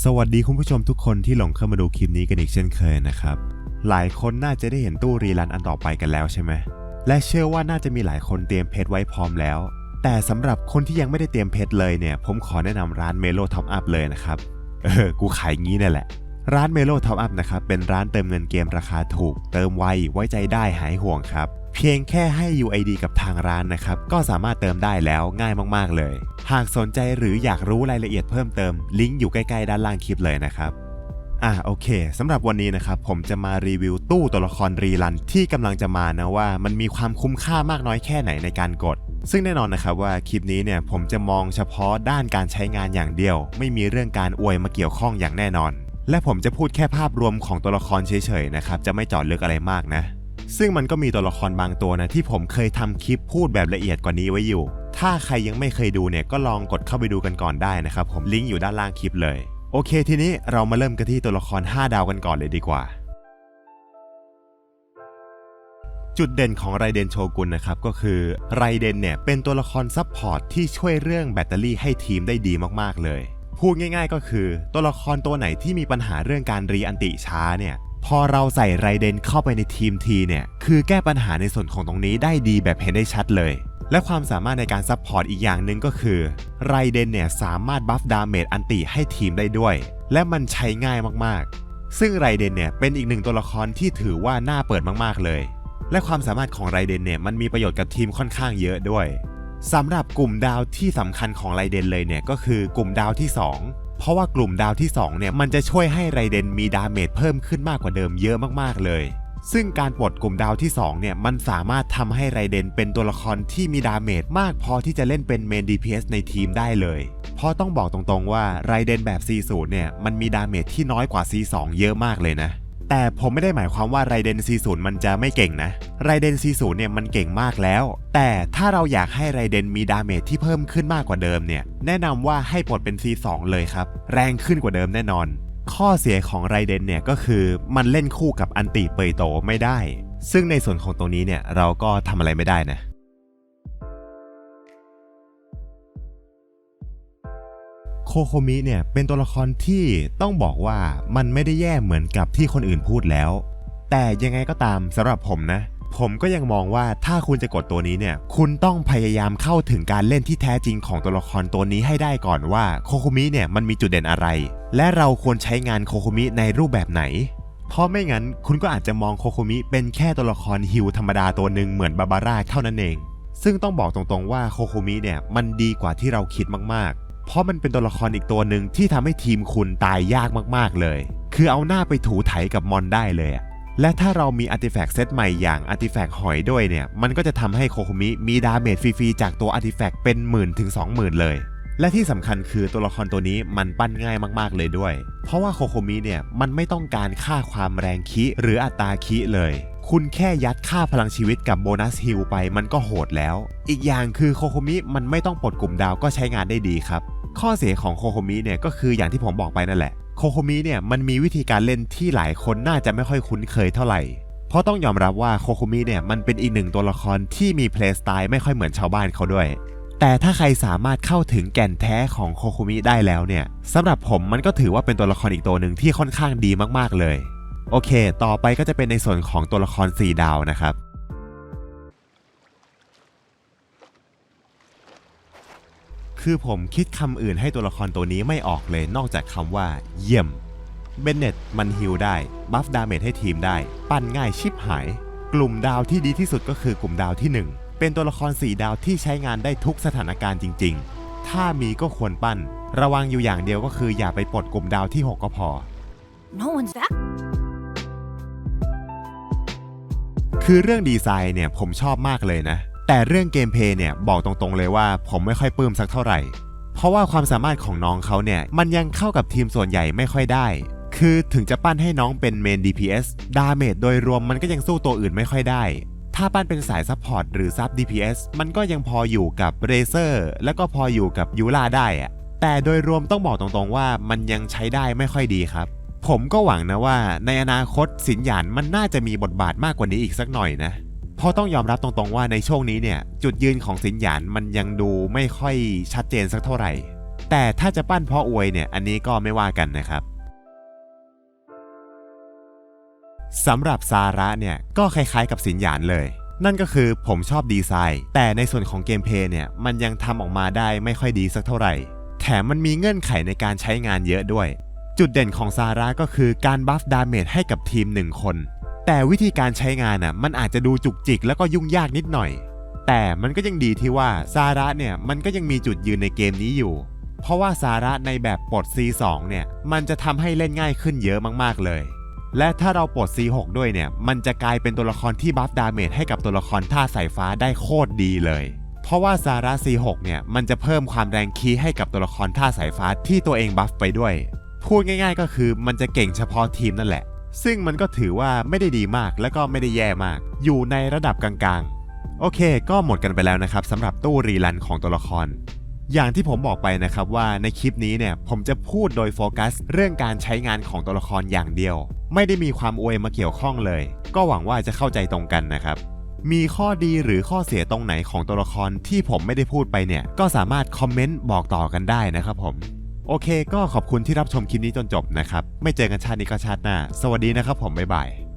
สวัสดีคุณผู้ชมทุกคนที่หลงเข้ามาดูคลิปนี้กันอีกเช่นเคยนะครับ หลายคนน่าจะได้เห็นตู้รีลันอันต่อไปกันแล้วใช่ไหม และเชื่อว่าน่าจะมีหลายคนเตรียมเพชรไว้พร้อมแล้ว แต่สำหรับคนที่ยังไม่ได้เตรียมเพชรเลยเนี่ย ผมขอแนะนำร้านเมโลท็อปอัพเลยนะครับ เออ กูขายงี้นั่แหละ ร้านเมโลท็อปอัพนะครับ เป็นร้านเติมเงินเกมราคาถูก เติมไว ไว้ใจได้หายห่วงครับ เพียงแค่ให้ UID กับทางร้านนะครับ ก็สามารถเติมได้แล้วง่ายมากๆเลย หากสนใจหรืออยากรู้รายละเอียดเพิ่มเติม ลิงก์อยู่ใกล้ๆด้านล่างคลิปเลยนะครับอะโอเคสำหรับวันนี้นะครับ ผมจะมารีวิวตู้ตัวละครรีลันที่กำลังจะมานะว่า มันมีความคุ้มค่ามากน้อยแค่ไหนในการกด ซึ่งแน่นอนนะครับว่าคลิปนี้เนี่ยผมจะมองเฉพาะด้านการใช้งานอย่างเดียว ไม่มีเรื่องการอวยมาเกี่ยวข้องอย่างแน่นอน และผมจะพูดแค่ภาพรวมของตัวละครเฉยๆนะครับจะไม่เจาะลึกอะไรมากนะ ซึ่งมันก็มีตัวละครบางตัวนะที่ผมเคยทำคลิปพูดแบบละเอียดกว่านี้ไว้อยู่ ถ้าใครยังไม่เคยดูเนี่ยก็ลองกดเข้าไปดูกันก่อนได้นะครับผมลิงก์อยู่ด้านล่างคลิปเลย โอเค ทีนี้เรามาเริ่มกันที่ตัวละคร 5 ดาวกันก่อนเลยดีกว่า จุดเด่นของไรเดนโชกุนนะครับก็คือไรเดนเนี่ยเป็นตัวละครซับพอร์ตที่ช่วยเรื่องแบตเตอรี่ให้ทีมได้ดีมากๆเลยพูดง่ายๆก็คือ ตัวละครตัวไหนที่มีปัญหาเรื่องการรีอันติช้าเนี่ย พอเราใส่ไรเดนเข้าไปในทีมทีเนี่ย คือแก้ปัญหาในส่วนของตรงนี้ได้ดีแบบเห็นได้ชัดเลย และความสามารถในการซับพอร์ตอีกอย่างหนึ่งก็คือไรเดนเนี่ยสามารถบัฟดาเมจอันติให้ทีมได้ด้วย และมันใช้ง่ายมากๆ ซึ่งไรเดนเนี่ยเป็นอีกหนึ่งตัวละครที่ถือว่าน่าเปิดมากๆเลย และความสามารถของไรเดนเนี่ยมันมีประโยชน์กับทีมค่อนข้างเยอะด้วย สำหรับกลุ่มดาวที่สำคัญของไรเดนเลยเนี่ยก็คือกลุ่มดาวที่ 2 เพราะว่ากลุ่มดาวที่2เนี่ยมันจะช่วยให้ไรเดนมีดาเมจเพิ่มขึ้นมากกว่าเดิมเยอะมากๆเลย ซึ่งการปลดกลุ่มดาวที่2เนี่ยมันสามารถทำให้ไรเดนเป็นตัวละครที่มีดาเมจมากพอที่จะเล่นเป็นเมน DPS ในทีมได้เลยเพราะต้องบอกตรงๆว่าไรเดนแบบ C0 เนี่ยมันมีดาเมจที่น้อยกว่า C2 เยอะมากเลยนะ แต่ผมไม่ได้หมายความว่าไรเดน C0 มันจะไม่เก่งนะไรเดน C0 เนี่ยมันเก่งมากแล้ว แต่ถ้าเราอยากให้ไรเดนมีดาเมจที่เพิ่มขึ้นมากกว่าเดิมเนี่ย แนะนำว่าให้ปลดเป็น C2 เลยครับ แรงขึ้นกว่าเดิมแน่นอน ข้อเสียของไรเดนเนี่ยก็คือมันเล่นคู่กับอันติเปยโตไม่ได้ ซึ่งในส่วนของตรงนี้เนี่ยเราก็ทำอะไรไม่ได้นะ โคโคมิเนี่ยเป็นตัวละครที่ต้องบอกว่ามันไม่ได้แย่เหมือนกับที่คนอื่นพูดแล้ว แต่ยังไงก็ตามสำหรับผมนะ ผมก็ยังมองว่าถ้าคุณจะกดตัวนี้เนี่ย คุณต้องพยายามเข้าถึงการเล่นที่แท้จริงของตัวละครตัวนี้ให้ได้ก่อนว่าโคโคมิเนี่ยมันมีจุดเด่นอะไร และเราควรใช้งานโคโคมิในรูปแบบไหน เพราะไม่งั้นคุณก็อาจจะมองโคโคมิเป็นแค่ตัวละครฮิวธรรมดาตัวหนึ่งเหมือนบาบาร่าเท่านั้นเองซึ่งต้องบอกตรงๆว่าโคโคมิเนี่ยมันดีกว่าที่เราคิดมาก เพราะมันเป็นตัวละครอีกตัวหนึ่งที่ทำให้ทีมคุณตายยากมากๆเลย คือเอาหน้าไปถูไถกับมอนได้เลยอะและถ้าเรามีอาร์ติแฟกต์เซตใหม่อย่างอาร์ติแฟกต์หอยด้วยเนี่ย มันก็จะทำให้โคโคมิมีดาเมจฟรีๆจากตัวอาร์ติแฟกต์เป็นหมื่นถึง 20,000 เลย และที่สำคัญคือตัวละครตัวนี้มันปั้นง่ายมากๆเลยด้วย เพราะว่าโคโคมิเนี่ยมันไม่ต้องการค่าความแรงคิหรืออัตราคิเลย คุณแค่ยัดค่าพลังชีวิตกับโบนัสฮิลไปมันก็โหดแล้ว อีกอย่างคือโคโคมิมันไม่ต้องปลดกลุ่มดาวก็ใช้งานได้ดีครับ ข้อเสียของโคโคมิเนี่ยก็คืออย่างที่ผมบอกไปนั่นแหละ โคโคมิเนี่ยมันมีวิธีการเล่นที่หลายคนน่าจะไม่ค่อยคุ้นเคยเท่าไหร่ เพราะต้องยอมรับว่าโคโคมิเนี่ยมันเป็นอีกหนึ่งตัวละครที่มีเพลย์สไตล์ไม่ค่อยเหมือนชาวบ้านเขาด้วยแต่ถ้าใครสามารถเข้าถึงแก่นแท้ของโคโคมิได้แล้วเนี่ยสำหรับผมมันก็ถือว่าเป็นตัวละครอีกตัวหนึ่งที่ค่อนข้างดีมากๆเลย โอเค ต่อไปก็จะเป็นในส่วนของตัวละคร 4 ดาวนะครับคือผมคิดคำอื่นให้ตัวละครตัวนี้ไม่ออกเลยนอกจากคำว่า เยี่ยม เบนเน็ตมันฮิลได้ บัฟดาเมจให้ทีมได้ ปั้นง่ายชิบหาย กลุ่มดาวที่ดีที่สุดก็คือกลุ่มดาวที่ 1 เป็นตัวละคร 4 ดาวที่ใช้งานได้ทุกสถานการณ์จริง ๆ ถ้ามีก็ควรปั้น ระวังอยู่อย่างเดียวก็คืออย่าไปปลดกลุ่มดาวที่ 6 ก็พอ No one's that. คือเรื่องดีไซน์เนี่ยผมชอบมากเลยนะ แต่เรื่องเกมเพย์เนี่ยบอกตรงๆเลยว่าผมไม่ค่อยปลื้มสักเท่าไหร่ เพราะว่าความสามารถของน้องเขาเนี่ยมันยังเข้ากับทีมส่วนใหญ่ไม่ค่อยได้ คือถึงจะปั้นให้น้องเป็นเมน DPS ดาเมจโดยรวมมันก็ยังสู้ตัวอื่นไม่ค่อยได้ ถ้าปั้นเป็นสายซัพพอร์ตหรือซับ DPS มันก็ยังพออยู่กับเรเซอร์แล้วก็พออยู่กับยูลาได้อะแต่โดยรวมต้องบอกตรงๆว่ามันยังใช้ได้ไม่ค่อยดีครับ ผมก็หวังนะว่า ในอนาคตสินหยานมันน่าจะมีบทบาทมากกว่านี้อีกสักหน่อยนะเพราะต้องยอมรับตรงๆว่าในช่วงนี้เนี่ย จุดยืนของสินหยานมันยังดูไม่ค่อยชัดเจนสักเท่าไหร่ แต่ถ้าจะปั้นเพราะอวยเนี่ยอันนี้ก็ไม่ว่ากันนะครับสำหรับซาระเนี่ยก็คล้ายๆกับสินหยานเลย นั่นก็คือผมชอบดีไซน์ แต่ในส่วนของเกมเพลย์เนี่ยมันยังทำออกมาได้ไม่ค่อยดีสักเท่าไหร่ แถมมันมีเงื่อนไขในการใช้งานเยอะด้วย จุดเด่นของซาระก็คือการบัฟดาเมจให้กับทีมหนึ่งคน แต่วิธีการใช้งานน่ะมันอาจจะดูจุกจิกแล้วก็ยุ่งยากนิดหน่อย แต่มันก็ยังดีที่ว่าซาระเนี่ยมันก็ยังมีจุดยืนในเกมนี้อยู่ เพราะว่าซาระในแบบปลด C2 เนี่ยมันจะทำให้เล่นง่ายขึ้นเยอะมากๆเลย และถ้าเราปลด C6 ด้วยเนี่ยมันจะกลายเป็นตัวละครที่บัฟดาเมจให้กับตัวละครท่าสายฟ้าได้โคตรดีเลยเพราะว่าซาระ C6 เนี่ยมันจะเพิ่มความแรงคีย์ให้กับตัวละครท่าสายฟ้าที่ตัวเองบัฟไปด้วย พูดง่ายๆ ก็คือมันจะเก่งเฉพาะทีมนั่นแหละ ซึ่งมันก็ถือว่าไม่ได้ดีมากและก็ไม่ได้แย่มาก อยู่ในระดับกลางๆ โอเค ก็หมดกันไปแล้วนะครับสำหรับตู้รีลันของตัวละคร อย่างที่ผมบอกไปนะครับว่าในคลิปนี้เนี่ยผมจะพูดโดยโฟกัส เรื่องการใช้งานของตัวละครอย่างเดียว ไม่ได้มีความอวยมาเกี่ยวข้องเลย ก็หวังว่าจะเข้าใจตรงกันนะครับมีข้อดีหรือข้อเสียตรงไหนของตัวละครที่ผมไม่ได้พูดไปเนี่ย ก็สามารถคอมเมนต์บอกต่อกันได้นะครับผม โอเค ก็ขอบคุณที่รับชมคลิปนี้จนจบนะครับ ไม่เจอกันชาตินี้ก็ชาติหน้า สวัสดีนะครับผม บ๊ายบาย